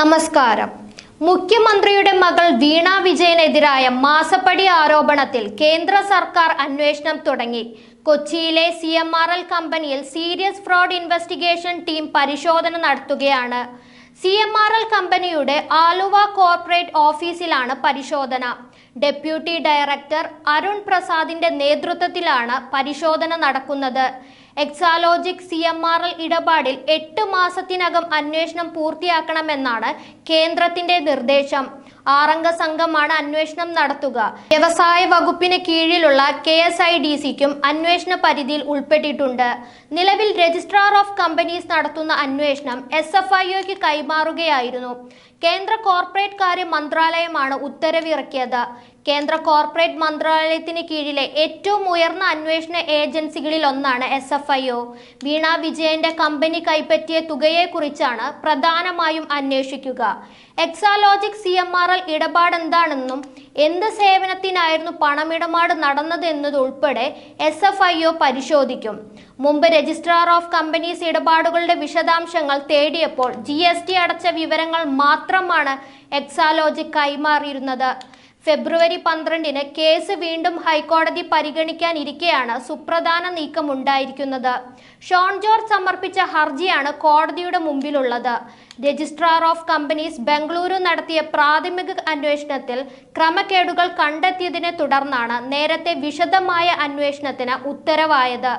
നമസ്കാരം. മുഖ്യമന്ത്രിയുടെ മകൾ വീണ വിജയനെതിരായ മാസപ്പടി ആരോപണത്തിൽ കേന്ദ്ര സർക്കാർ അന്വേഷണം തുടങ്ങി. കൊച്ചിയിലെ സി എം ആർ എൽ കമ്പനിയിൽ സീരിയസ് ഫ്രോഡ് ഇൻവെസ്റ്റിഗേഷൻ ടീം പരിശോധന നടത്തുകയാണ്. സി എം ആർ എൽ കമ്പനിയുടെ ആലുവ കോർപ്പറേറ്റ് ഓഫീസിലാണ് പരിശോധന. ഡെപ്യൂട്ടി ഡയറക്ടർ അരുൺ പ്രസാദിന്റെ നേതൃത്വത്തിലാണ് പരിശോധന നടക്കുന്നത്. Exalogic C M R L ഇടപാടിൽ എട്ട് മാസത്തിനകം അന്വേഷണം പൂർത്തിയാക്കണമെന്നാണ് കേന്ദ്രത്തിന്റെ നിർദ്ദേശം. ആറംഗ സംഘമാണ് അന്വേഷണം നടത്തുക. വ്യവസായ വകുപ്പിന് കീഴിലുള്ള കെ എസ് ഐ ഡി സിക്കും അന്വേഷണ പരിധിയിൽ ഉൾപ്പെട്ടിട്ടുണ്ട്. നിലവിൽ രജിസ്ട്രാർ ഓഫ് കമ്പനീസ് നടത്തുന്ന അന്വേഷണം എസ് എഫ് ഐ ഒക്ക് കൈമാറുകയായിരുന്നു. കേന്ദ്ര കോർപ്പറേറ്റ് കാര്യ മന്ത്രാലയമാണ് ഉത്തരവിറക്കിയത്. കേന്ദ്ര കോർപ്പറേറ്റ് മന്ത്രാലയത്തിന് കീഴിലെ ഏറ്റവും ഉയർന്ന അന്വേഷണ ഏജൻസികളിൽ ഒന്നാണ് S F I O. Veena വിജയന്റെ കമ്പനി കൈപ്പറ്റിയ തുകയെക്കുറിച്ചാണ് പ്രധാനമായും അന്വേഷിക്കുക. Exalogic C M R L ഇടപാട് എന്താണെന്നും എന്ത് സേവനത്തിനായിരുന്നു പണമിടപാട് നടന്നത് എന്നതുൾപ്പെടെ എസ് എഫ് ഐ ഒ പരിശോധിക്കും. മുമ്പ് രജിസ്ട്രാർ ഓഫ് കമ്പനീസ് ഇടപാടുകളുടെ വിശദാംശങ്ങൾ തേടിയപ്പോൾ ജി അടച്ച വിവരങ്ങൾ മാത്രമാണ് എക്സാലോജിക് കൈമാറിയിരുന്നത്. ഫെബ്രുവരി പന്ത്രണ്ടിന് കേസ് വീണ്ടും ഹൈക്കോടതി പരിഗണിക്കാനിരിക്കെയാണ് സുപ്രധാന നീക്കം ഉണ്ടായിരിക്കുന്നത് ഷോൺ ജോർജ് സമർപ്പിച്ച ഹർജിയാണ് കോടതിയുടെ മുമ്പിലുള്ളത്. രജിസ്ട്രാർ ഓഫ് കമ്പനീസ് ബംഗളൂരു നടത്തിയ പ്രാഥമിക അന്വേഷണത്തിൽ ക്രമക്കേടുകൾ കണ്ടെത്തിയതിനെ തുടർന്നാണ് നേരത്തെ വിശദമായ അന്വേഷണത്തിന് ഉത്തരവായത്.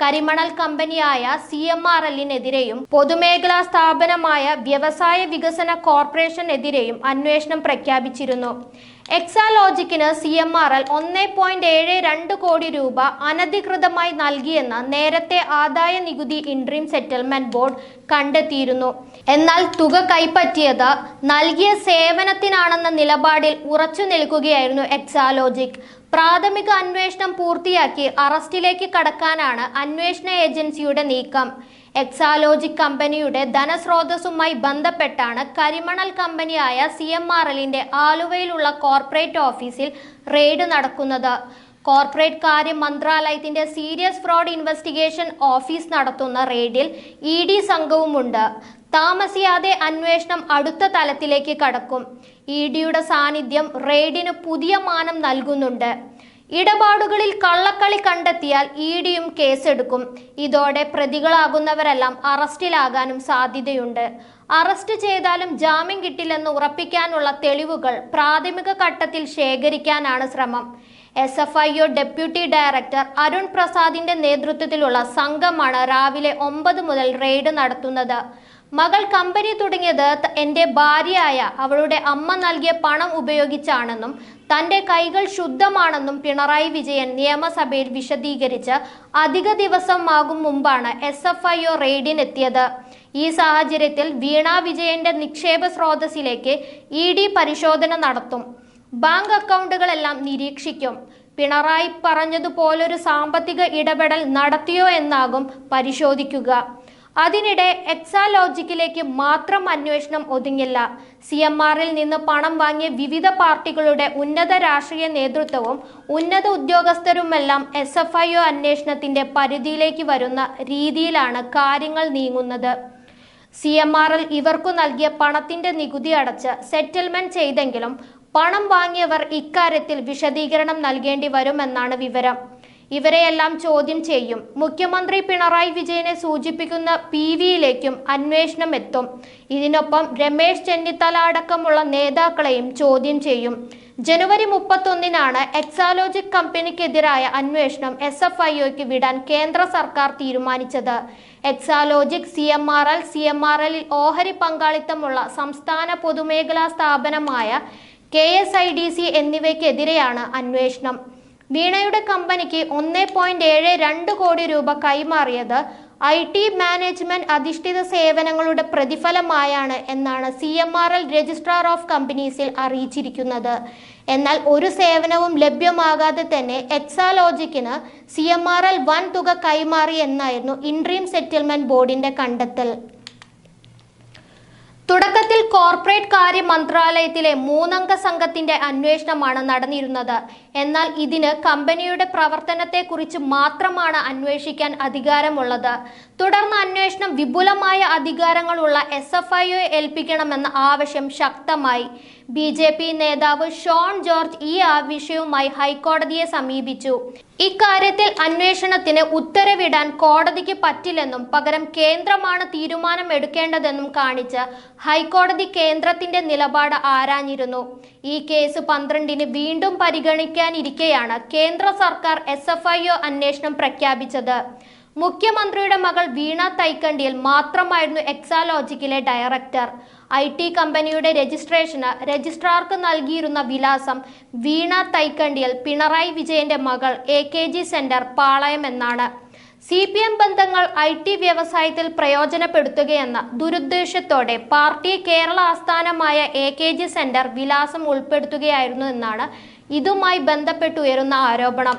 കരിമണൽ കമ്പനിയായ സി എം ആർ എല്ലിനെതിരെയും പൊതുമേഖലാ സ്ഥാപനമായ വ്യവസായ വികസന കോർപ്പറേഷനെതിരെയും അന്വേഷണം പ്രഖ്യാപിച്ചിരുന്നു. എക്സാലോജിക്കിന് സി എം ആർ എൽ ഒന്ന് പോയിന്റ് ഏഴ് രണ്ട് കോടി രൂപ അനധികൃതമായി നൽകിയെന്ന് നേരത്തെ ആദായ നികുതി ഇൻട്രീം സെറ്റിൽമെന്റ് ബോർഡ് കണ്ടെത്തിയിരുന്നു. എന്നാൽ തുക കൈപ്പറ്റിയത് നൽകിയ സേവനത്തിനാണെന്ന നിലപാടിൽ ഉറച്ചു നിൽക്കുകയായിരുന്നു എക്സാലോജിക്. പ്രാഥമിക അന്വേഷണം പൂർത്തിയാക്കി അറസ്റ്റിലേക്ക് കടക്കാനാണ് അന്വേഷണ ഏജൻസിയുടെ നീക്കം. എക്സാലോജിക് കമ്പനിയുടെ ധനസ്രോതസ്സുമായി ബന്ധപ്പെട്ടാണ് കരിമണൽ കമ്പനിയായ സി എം ആർ എല്ലിന്റെ ആലുവയിലുള്ള കോർപ്പറേറ്റ് ഓഫീസിൽ റെയ്ഡ് നടക്കുന്നത്. കോർപ്പറേറ്റ് കാര്യ മന്ത്രാലയത്തിന്റെ സീരിയസ് ഫ്രോഡ് ഇൻവെസ്റ്റിഗേഷൻ ഓഫീസ് നടത്തുന്ന റെയ്ഡിൽ ഇ ഡി സംഘവുമുണ്ട്. താമസിയാതെ അന്വേഷണം അടുത്ത തലത്തിലേക്ക് കടക്കും. ഇ ഡിയുടെ സാന്നിധ്യം റെയ്ഡിന് പുതിയ മാനം നൽകുന്നുണ്ട്. ഇടപാടുകളിൽ കള്ളക്കളി കണ്ടെത്തിയാൽ ഇ ഡിയും കേസെടുക്കും. ഇതോടെ പ്രതികളാകുന്നവരെല്ലാം അറസ്റ്റിലാകാനും സാധ്യതയുണ്ട്. അറസ്റ്റ് ചെയ്താലും ജാമ്യം കിട്ടില്ലെന്ന് ഉറപ്പിക്കാനുള്ള തെളിവുകൾ പ്രാഥമിക ഘട്ടത്തിൽ ശേഖരിക്കാനാണ് ശ്രമം. S F I O deputy director Arun പ്രസാദിന്റെ നേതൃത്വത്തിലുള്ള സംഘമാണ് രാവിലെ ഒമ്പത് മുതൽ റെയ്ഡ് നടത്തുന്നത്. മകൾ കമ്പനി തുടങ്ങിയത് എന്റെ ഭാര്യയായ അവളുടെ അമ്മ നൽകിയ പണം ഉപയോഗിച്ചാണെന്നും തന്റെ കൈകൾ ശുദ്ധമാണെന്നും പിണറായി വിജയൻ നിയമസഭയിൽ വിശദീകരിച്ച് അധിക ദിവസമാകും മുമ്പാണ് എസ് എഫ് ഐ ഒ റെയ്ഡിനെത്തിയത്. ഈ സാഹചര്യത്തിൽ വീണ വിജയന്റെ നിക്ഷേപ സ്രോതസ്സിലേക്ക് ഇ ഡി പരിശോധന നടത്തും. ബാങ്ക് അക്കൗണ്ടുകളെല്ലാം നിരീക്ഷിക്കും. പിണറായി പറഞ്ഞതുപോലൊരു സാമ്പത്തിക ഇടപെടൽ നടത്തിയോ എന്നാകും പരിശോധിക്കുക. അതിനിടെ എക്സാലോജിക്കിലേക്ക് മാത്രം അന്വേഷണം ഒതുങ്ങില്ല. സി എം ആറിൽ നിന്ന് പണം വാങ്ങിയ വിവിധ പാർട്ടികളുടെ ഉന്നത രാഷ്ട്രീയ നേതൃത്വവും ഉന്നത ഉദ്യോഗസ്ഥരുമെല്ലാം എസ് എഫ് ഐ ഒ അന്വേഷണത്തിന്റെ പരിധിയിലേക്ക് വരുന്ന രീതിയിലാണ് കാര്യങ്ങൾ നീങ്ങുന്നത്. സി എം ആറിൽ ഇവർക്കു നൽകിയ പണത്തിന്റെ നികുതി അടച്ച് സെറ്റിൽമെന്റ് ചെയ്തെങ്കിലും പണം വാങ്ങിയവർ ഇക്കാര്യത്തിൽ വിശദീകരണം നൽകേണ്ടി വരുമെന്നാണ് വിവരം. ഇവരെയെല്ലാം ചോദ്യം ചെയ്യും. മുഖ്യമന്ത്രി പിണറായി വിജയനെ സൂചിപ്പിക്കുന്ന പി വിയിലേക്കും അന്വേഷണം എത്തും. ഇതിനൊപ്പം രമേശ് ചെന്നിത്തല അടക്കമുള്ള നേതാക്കളെയും ചോദ്യം ചെയ്യും. ജനുവരി മുപ്പത്തൊന്നിനാണ് എക്സാലോജിക് കമ്പനിക്കെതിരായ അന്വേഷണം എസ് എഫ് ഐ ഒക്ക് വിടാൻ കേന്ദ്ര സർക്കാർ തീരുമാനിച്ചത്. Exalogic C M R L C M R എല്ലിൽ ഓഹരി പങ്കാളിത്തമുള്ള സംസ്ഥാന പൊതുമേഖലാ സ്ഥാപനമായ K S I D C എന്നിവയ്ക്കെതിരെയാണ് അന്വേഷണം. വീണയുടെ കമ്പനിക്ക് ഒന്നേ പോയിന്റ് ഏഴ് രണ്ട് കോടി രൂപ കൈമാറിയത് ഐ ടി മാനേജ്മെന്റ് അധിഷ്ഠിത സേവനങ്ങളുടെ പ്രതിഫലമായാണ് എന്നാണ് C M R L registrar of കമ്പനീസിൽ അറിയിച്ചിരിക്കുന്നത്. എന്നാൽ ഒരു സേവനവും ലഭ്യമാകാതെ തന്നെ എക്സാലോജിക്കിന് സി എം ആർ എൽ വൻ തുക കൈമാറി എന്നായിരുന്നു ഇൻട്രീം സെറ്റിൽമെന്റ് ബോർഡിന്റെ കണ്ടെത്തൽ. തുടക്കത്തിൽ കോർപ്പറേറ്റ് കാര്യ മന്ത്രാലയത്തിലെ മൂന്നംഗ സംഘത്തിന്റെ അന്വേഷണമാണ് നടന്നിരുന്നത്. എന്നാൽ ഇതിന് കമ്പനിയുടെ പ്രവർത്തനത്തെക്കുറിച്ച് മാത്രമാണ് അന്വേഷിക്കാൻ അധികാരമുള്ളത്. തുടർന്ന് അന്വേഷണം വിപുലമായ അധികാരങ്ങളുള്ള എസ് എഫ് ഐ ഏൽപ്പിക്കണമെന്ന ആവശ്യം ശക്തമായി. ബി നേതാവ് ഷോൺ ജോർജ് ഈ ആവശ്യവുമായി ഹൈക്കോടതിയെ സമീപിച്ചു. ഇക്കാര്യത്തിൽ അന്വേഷണത്തിന് ഉത്തരവിടാൻ കോടതിക്ക് പറ്റില്ലെന്നും പകരം കേന്ദ്രമാണ് തീരുമാനം എടുക്കേണ്ടതെന്നും കാണിച്ച് ഹൈക്കോടതി കേന്ദ്രത്തിന്റെ നിലപാട് ആരാഞ്ഞിരുന്നു. ഈ കേസ് പന്ത്രണ്ടിന് വീണ്ടും പരിഗണിക്കാനിരിക്കെയാണ് കേന്ദ്ര സർക്കാർ എസ് അന്വേഷണം പ്രഖ്യാപിച്ചത്. മുഖ്യമന്ത്രിയുടെ മകൾ വീണ തൈക്കണ്ടിയിൽ മാത്രമായിരുന്നു എക്സാലോജിക്കിലെ ഡയറക്ടർ. ഐ ടി കമ്പനിയുടെ രജിസ്ട്രേഷന് രജിസ്ട്രാർക്ക് നൽകിയിരുന്ന വിലാസം വീണ തൈക്കണ്ടിയിൽ പിണറായി വിജയന്റെ മകൾ A K G centre Palayam എന്നാണ് സി പി എം ബന്ധങ്ങൾ ഐ ടി വ്യവസായത്തിൽ പ്രയോജനപ്പെടുത്തുകയെന്ന ദുരുദ്ദേശത്തോടെ പാർട്ടി കേരള ആസ്ഥാനമായ എ കെ ജി സെന്റർ വിലാസം ഉൾപ്പെടുത്തുകയായിരുന്നു എന്നാണ് ഇതുമായി ബന്ധപ്പെട്ടുയരുന്ന ആരോപണം.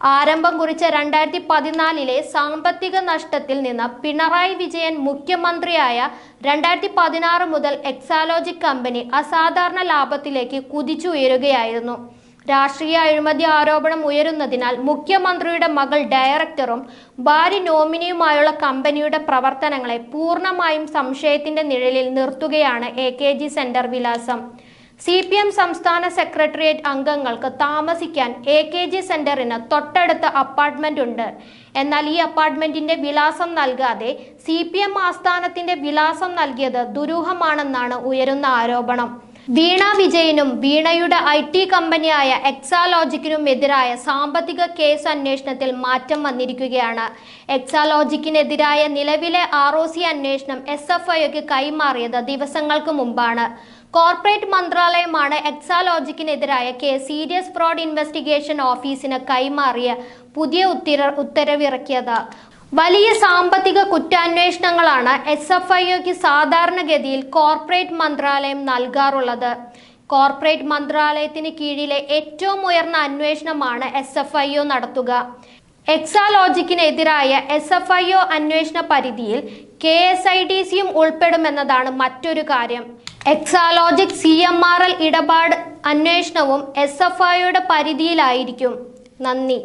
ആരംഭം കുറിച്ച രണ്ടായിരത്തി പതിനാലിലെ സാമ്പത്തിക നഷ്ടത്തിൽ നിന്ന് പിണറായി വിജയൻ മുഖ്യമന്ത്രിയായ രണ്ടായിരത്തി പതിനാറ് മുതൽ എക്സാലോജിക് കമ്പനി അസാധാരണ ലാഭത്തിലേക്ക് കുതിച്ചുയരുകയായിരുന്നു. രാഷ്ട്രീയ അഴിമതി ആരോപണം ഉയരുന്നതിനാൽ മുഖ്യമന്ത്രിയുടെ മകൾ ഡയറക്ടറും ഭാര്യ നോമിനിയുമായുള്ള കമ്പനിയുടെ പ്രവർത്തനങ്ങളെ പൂർണമായും സംശയത്തിന്റെ നിഴലിൽ നിർത്തുകയാണ് എ കെ ജി സെന്റർ വിലാസം. സി പി എം സംസ്ഥാന സെക്രട്ടേറിയറ്റ് അംഗങ്ങൾക്ക് താമസിക്കാൻ എ കെ ജി സെന്ററിന് തൊട്ടടുത്ത അപ്പാർട്ട്മെന്റ് ഉണ്ട്. എന്നാൽ ഈ അപ്പാർട്ട്മെന്റിന്റെ വിലാസം നൽകാതെ സി പി എം ആസ്ഥാനത്തിന്റെ വിലാസം നൽകിയത് ദുരൂഹമാണെന്നാണ് ഉയരുന്ന ആരോപണം. വീണ വിജയനും വീണയുടെ ഐ ടി കമ്പനിയായ എക്സാലോജിക്കിനും എതിരായ സാമ്പത്തിക കേസ് അന്വേഷണത്തിൽ മാറ്റം വന്നിരിക്കുകയാണ്. എക്സാലോജിക്കിനെതിരായ നിലവിലെ ആർ ഒ സി അന്വേഷണം എസ് എഫ് ഐക്ക് കൈമാറിയത് ദിവസങ്ങൾക്ക് മുമ്പാണ്. കോർപ്പറേറ്റ് മന്ത്രാലയമാണ് എക്സാലോജിക്കിനെതിരായ കേസ് സീരിയസ് ഫ്രോഡ് ഇൻവെസ്റ്റിഗേഷൻ ഓഫീസിന് കൈമാറിയ പുതിയ ഉത്തര ഉത്തരവിറക്കിയത്. വലിയ സാമ്പത്തിക കുറ്റാന്വേഷണങ്ങളാണ് എസ് എഫ് ഐക്ക് സാധാരണഗതിയിൽ കോർപ്പറേറ്റ് മന്ത്രാലയം നൽകാറുള്ളത്. കോർപ്പറേറ്റ് മന്ത്രാലയത്തിന് കീഴിലെ ഏറ്റവും ഉയർന്ന അന്വേഷണമാണ് എസ് എഫ് ഐ നടത്തുക. എക്സാലോജിക്കിനെതിരായ എസ് എഫ് ഐ ഒ അന്വേഷണ പരിധിയിൽ കെ എസ് ഐ ഡി സിയും ഉൾപ്പെടുമെന്നതാണ് മറ്റൊരു കാര്യം. Exalogic C M R L ഇടപാട് അന്വേഷണവും എസ് എഫ് ഐയുടെ പരിധിയിലായിരിക്കും. നന്ദി.